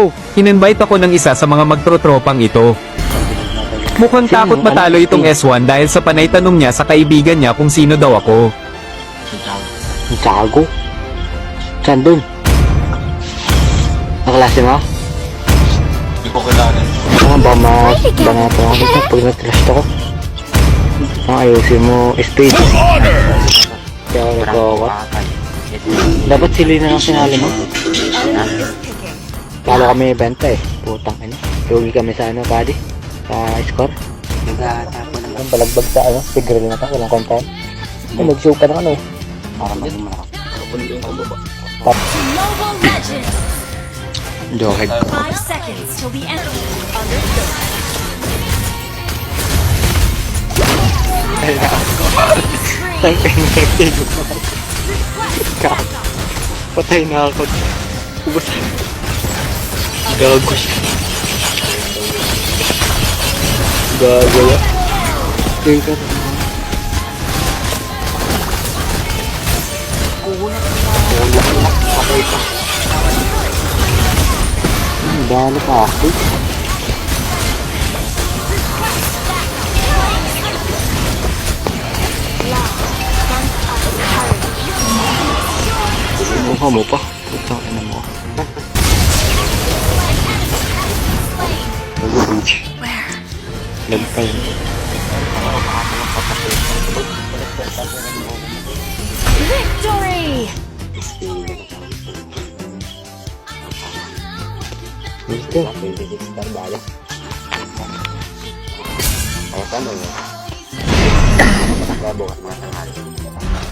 Oh, in-invite ako ng isa sa mga magtrotropang ito. Mukhang takot matalo Ano? itong S1 dahil sa panay tanong niya sa kaibigan niya kung sino daw ako. Ang gago. Saan dun? Naklase mo? Hindi ko kilala. Ah, ba mas banata ako dito pag na-trust ako. Ang ayusin mo, speed. Kaya ako nagkawa. Dapat sili na lang sinali mo. Talo kami benta eh. Putang ina. Lugi kami sa ano, buddy? Sa score. Nagtatapon ng Ang balagbag sa ano, si grill na to, walang content. Ay, nag-show pa naman eh. para maging malakas. Kapunin ko baba. Global Legends! Joke. Five seconds till the end. Understood. Ay, pinag-tigo pa. Kak. Patay na ako. Ubus. Gago. Gago ya. Hmm, dali pa ako. Mukha mo pa. Putang ina mo. Lagpay. Victory! Gusto. Yun? Kaya bukas mga tanghali.